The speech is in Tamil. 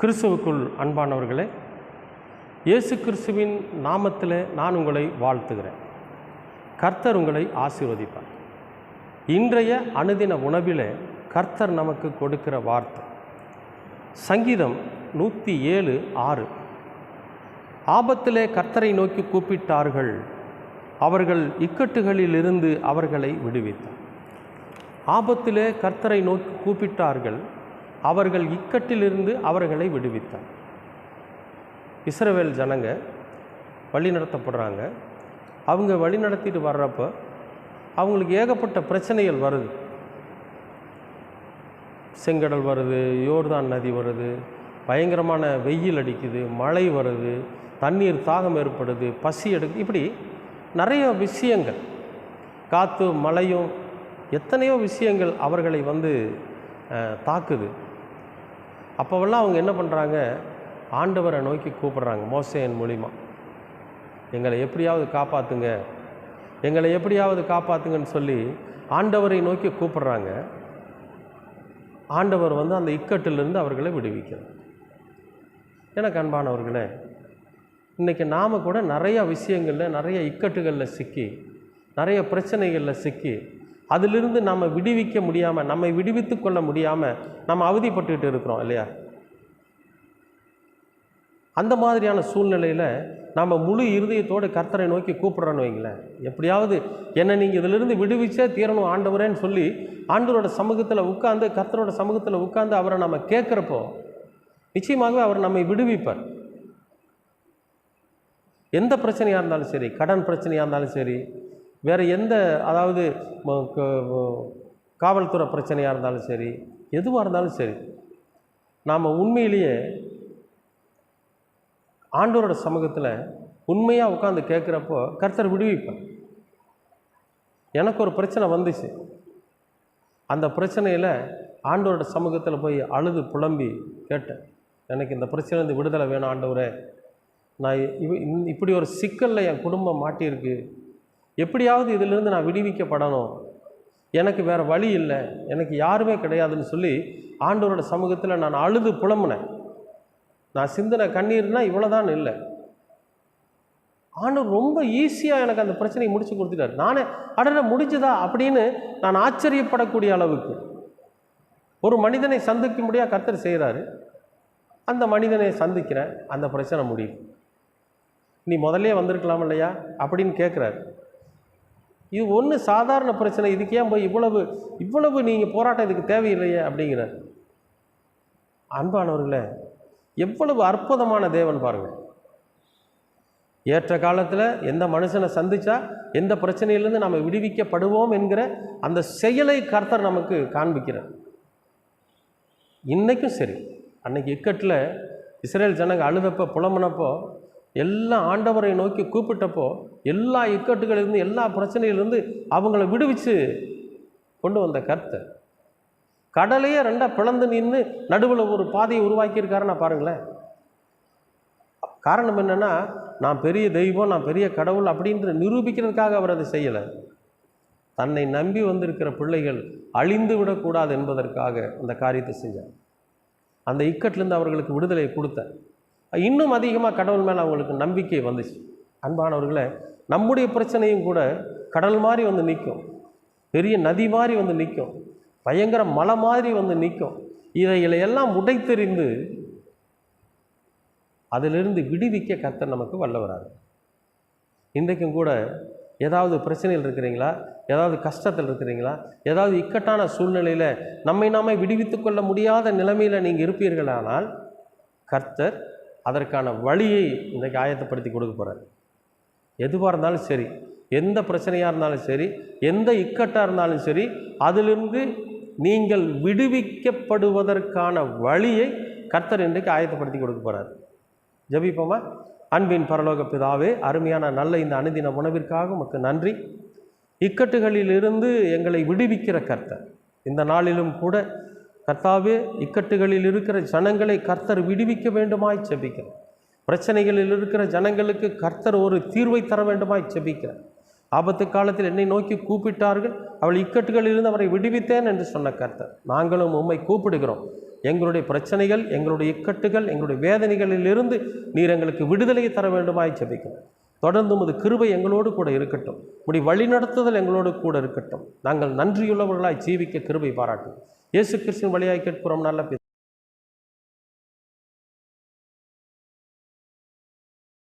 கிறிஸ்துவுக்குள் அன்பானவர்களே இயேசு கிறிஸ்துவின் நாமத்தில் நான் உங்களை வாழ்த்துகிறேன். கர்த்தர் உங்களை ஆசீர்வதிப்பார். இன்றைய அனுதின உணவிலே கர்த்தர் நமக்கு கொடுக்கிற வார்த்தை. சங்கீதம் நூற்றி ஏழு ஆறு. ஆபத்திலே கர்த்தரை நோக்கி கூப்பிட்டார்கள் அவர்கள் இக்கட்டுகளிலிருந்து அவர்களை விடுவித்தார். ஆபத்திலே கர்த்தரை நோக்கி கூப்பிட்டார்கள் அவர்கள் இக்கட்டிலிருந்து அவர்களை விடுவித்தார். இஸ்ரவேல் ஜனங்க வழி நடத்தப்படுறாங்க. அவங்க வழி நடத்திட்டு வர்றப்போ அவங்களுக்கு ஏகப்பட்ட பிரச்சனைகள் வருது. செங்கடல் வருது யோர்தான் நதி வருது பயங்கரமான வெயில் அடிக்குது மழை வருது தண்ணீர் தாகம் ஏற்படுது பசி எடுக்கு இப்படி நிறைய விஷயங்கள் காற்று மழையும் எத்தனையோ விஷயங்கள் அவர்களை வந்து தாக்குது. அப்போவெல்லாம் அவங்க என்ன பண்ணுறாங்க ஆண்டவரை நோக்கி கூப்பிட்றாங்க மோசையன் மூலிமா எங்களை எப்படியாவது காப்பாற்றுங்க எங்களை எப்படியாவது காப்பாற்றுங்கன்னு சொல்லி ஆண்டவரை நோக்கி கூப்பிட்றாங்க. ஆண்டவர் வந்து அந்த இக்கட்டிலிருந்து அவர்களை விடுவிக்கிறார். எனக்கு அன்பானவர்களே இன்றைக்கி நாம் கூட நிறைய விஷயங்களில் நிறைய இக்கட்டுகளில் சிக்கி நிறைய பிரச்சனைகளில் சிக்கி அதிலிருந்து நம்ம விடுவிக்க முடியாமல் நம்மை விடுவித்து கொள்ள முடியாமல் நம்ம அவதிப்பட்டுக்கிட்டு இருக்கிறோம் இல்லையா? அந்த மாதிரியான சூழ்நிலையில் நம்ம முழு இருதயத்தோடு கர்த்தரை நோக்கி கூப்பிட்றோன்னு வைங்களேன். எப்படியாவது என்னை நீங்கள் இதிலிருந்து விடுவிச்சே தீரணும் ஆண்டவரேன்னு சொல்லி ஆண்டவரோட சமூகத்தில் உட்கார்ந்து கர்த்தரோட சமூகத்தில் உட்கார்ந்து அவரை நம்ம கேட்குறப்போ நிச்சயமாகவே அவர் நம்மை விடுவிப்பார். எந்த பிரச்சனையாக இருந்தாலும் சரி கடன் பிரச்சனையாக இருந்தாலும் சரி வேறு எந்த அதாவது காவல்துறை பிரச்சனையாக இருந்தாலும் சரி எதுவாக இருந்தாலும் சரி நாம் உண்மையிலேயே ஆண்டோரோட சமூகத்தில் உண்மையாக உட்காந்து கேட்குறப்போ கர்த்தர் விடுவிப்பேன் எனக்கு ஒரு பிரச்சனை வந்துச்சு. அந்த பிரச்சனையில் ஆண்டோரோட சமூகத்தில் போய் அழுது புலம்பி கேட்டேன். எனக்கு இந்த பிரச்சனை விடுதலை வேணும் ஆண்டவரே. நான் இப்படி ஒரு சிக்கலில் என் குடும்பம் மாட்டியிருக்கு. எப்படியாவது இதிலிருந்து நான் விடுவிக்கப்படணும். எனக்கு வேறு வழி இல்லை. எனக்கு யாருமே கிடையாதுன்னு சொல்லி ஆண்டவரோட சமூகத்தில் நான் அழுது புலம்புனேன். நான் சிந்தின கண்ணீர்னா இவ்வளோதான் இல்லை. ஆண்டவர் ரொம்ப ஈஸியாக எனக்கு அந்த பிரச்சனையை முடிச்சு கொடுத்துட்டார். நானே அடட முடிஞ்சுதா அப்படின்னு நான் ஆச்சரியப்படக்கூடிய அளவுக்கு. ஒரு மனிதனை சந்திக்க முடியா கர்த்தர் செய்கிறாரு அந்த மனிதனை சந்திக்கிறேன். அந்த பிரச்சனை முடியும் நீ முதல்லே வந்திருக்கலாம் இல்லையா அப்படின்னு கேட்குறாரு இது ஒன்று சாதாரண பிரச்சனை. இதுக்கு ஏன் போய் இவ்வளவு இவ்வளவு நீங்கள் போராட்டம் இதுக்கு தேவையில்லையே அப்படிங்கிறார். அன்பானவர்களே எவ்வளவு அற்புதமான தேவன் பாருங்கள். ஏற்ற காலத்தில் எந்த மனுஷனை சந்தித்தா எந்த பிரச்சனையிலேருந்து நம்ம விடுவிக்கப்படுவோம் என்கிற அந்த செயலை கர்த்தர் நமக்கு காண்பிக்கிறார். இன்றைக்கும் சரி. அன்னைக்கு இக்கட்டில் இஸ்ரேல் ஜனங்க அழுதப்போ புலம்புனப்போ எல்லாம் ஆண்டவரை நோக்கி கூப்பிட்டப்போ எல்லா இக்கட்டுகளிலிருந்து எல்லா பிரச்சனையிலிருந்து அவங்கள விடுவிச்சு கொண்டு வந்த கர்த்தர். கடலையே ரெண்டாக பிளந்து நின்று நடுவில் ஒரு பாதையை உருவாக்கியிருக்காருன்னா பாருங்களேன். காரணம் என்னென்னா நான் பெரிய தெய்வம் நான் பெரிய கடவுள் அப்படின்ற நிரூபிக்கிறதுக்காக அவர் அதை செய்யலை. தன்னை நம்பி வந்திருக்கிற பிள்ளைகள் அழிந்து விடக்கூடாது என்பதற்காக அந்த காரியத்தை செஞ்சார் அந்த இக்கட்டிலேருந்து அவர்களுக்கு விடுதலையை கொடுத்தேன் இன்னும் அதிகமாக கடவுள் மேலே அவங்களுக்கு நம்பிக்கை வந்துச்சு. அன்பானவர்களை நம்முடைய பிரச்சனையும் கூட கடல் மாதிரி வந்து நிற்கும். பெரிய நதி மாதிரி வந்து நிற்கும். பயங்கர மலை மாதிரி வந்து நிற்கும். இதைகளை எல்லாம் உடைத்தெறிந்து அதிலிருந்து விடுவிக்க கர்த்தர் நமக்கு வல்லவராது இன்றைக்கும் கூட ஏதாவது பிரச்சனையில் இருக்கிறீங்களா? ஏதாவது கஷ்டத்தில் இருக்கிறீங்களா? ஏதாவது இக்கட்டான சூழ்நிலையில் நம்மை நாமே விடுவித்து கொள்ள முடியாத நிலைமையில் நீங்கள் இருப்பீர்களானால் கர்த்தர் அதற்கான வழியை இன்றைக்கு ஆயத்தப்படுத்தி கொடுக்க போகிறார் எதுவாக இருந்தாலும் சரி எந்த பிரச்சனையாக இருந்தாலும் சரி எந்த இக்கட்டாக இருந்தாலும் சரி அதிலிருந்து நீங்கள் விடுவிக்கப்படுவதற்கான வழியை கர்த்தர் இன்றைக்கு ஆயத்தப்படுத்தி கொடுக்க போகிறார் ஜபிப்போமா? அன்பின் பரலோக பிதாவே அருமையான நல்ல இந்த அனுதின உணவிற்காக உமக்கு நன்றி. இக்கட்டுகளிலிருந்து எங்களை விடுவிக்கிற கர்த்தர் இந்த நாளிலும் கூட கர்த்தாவே இக்கட்டுகளில் இருக்கிற ஜனங்களை கர்த்தர் விடுவிக்க வேண்டுமாய் செபிக்கிறேன் பிரச்சனைகளில் இருக்கிற ஜனங்களுக்கு கர்த்தர் ஒரு தீர்வை தர வேண்டுமாய் செபிக்கிறேன் ஆபத்து காலத்தில் என்னை நோக்கி கூப்பிட்டார்கள். அவள் இக்கட்டுகளிலிருந்து அவரை விடுவித்தேன் என்று சொன்ன கர்த்தர் நாங்களும் உம்மை கூப்பிடுகிறோம். எங்களுடைய பிரச்சனைகள் எங்களுடைய இக்கட்டுகள் எங்களுடைய வேதனைகளிலிருந்து நீர் எங்களுக்கு விடுதலையை தர வேண்டுமாய் ஜெபிக்கிறோம் தொடர்ந்து உமது கிருபை எங்களோடு கூட இருக்கட்டும். உடைய வழிநடத்துதல் எங்களோடு கூட இருக்கட்டும். நாங்கள் நன்றியுள்ளவர்களாய் ஜீவிக்க கிருபை பாராட்டும் இயேசு கிறிஸ்துவின் வழியாக கேட்கிறோம். நல்ல பிதா.